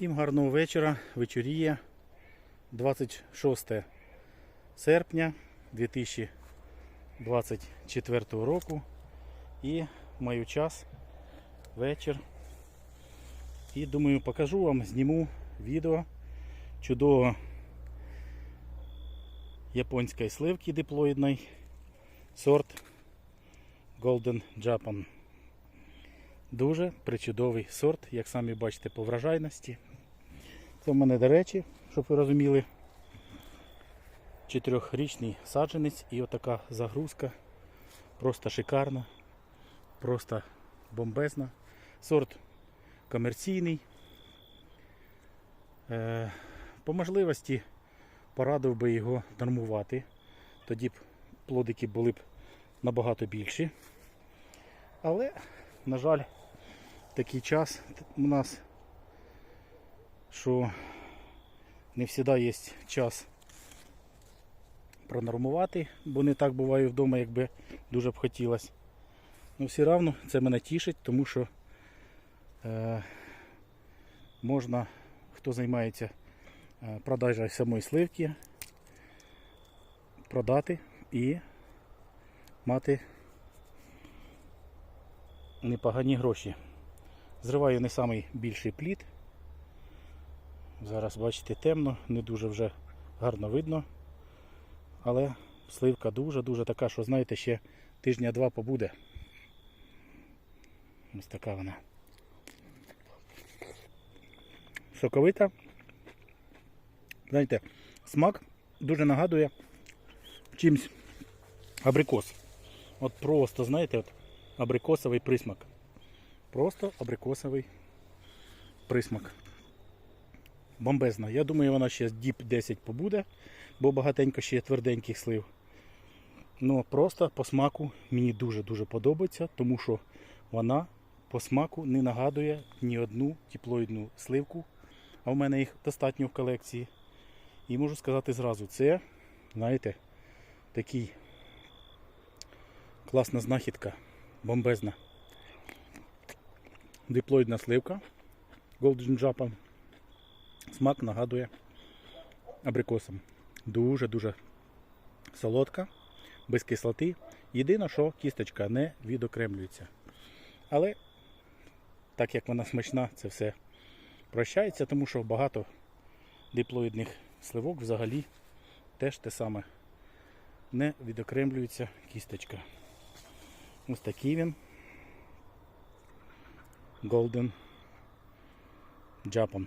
Всім гарного вечора. Вечоріє 26 серпня 2024 року. І маю час, вечір. І думаю, покажу вам, зніму відео чудового японської сливки диплоїдної сорт Golden Japan. Дуже причудовий сорт, як самі бачите, по вражайності. Це в мене, до речі, щоб ви розуміли, чотирьохрічний саджанець і отака загрузка. Просто шикарна, просто бомбезна. Сорт комерційний. Е, по можливості порадив би його нормувати. Тоді б плодики були б набагато більші. Але, на жаль, такий час у нас, що не завжди є час пронормувати, бо не так буває вдома, якби дуже б хотілося. Ну, все одно це мене тішить, тому що е, можна, хто займається е, продажею самої сливки, продати і мати непогані гроші. Зриваю не найбільший плід. Зараз бачите темно, не дуже вже гарно видно. Але сливка дуже-дуже така, що знаєте, ще тижня-два побуде. Ось така вона. Соковита. Знаєте, смак дуже нагадує чимсь абрикос. От просто, знаєте, от абрикосовий присмак. Просто абрикосовий присмак. Бомбезна. Я думаю, вона ще діп 10 побуде, бо багатенько ще є тверденьких слив. Ну, просто по смаку мені дуже-дуже подобається, тому що вона по смаку не нагадує ні одну теплоїдну сливку. А в мене їх достатньо в колекції. І можу сказати зразу, це, знаєте, такий класна знахідка, бомбезна диплоїдна сливка Golden Japan. Смак нагадує абрикосом. Дуже-дуже солодка, без кислоти. Єдине, що кісточка не відокремлюється. Але, так як вона смачна, це все прощається, тому що багато диплоїдних сливок взагалі теж те саме. Не відокремлюється кісточка. Ось такий він. Golden Japan.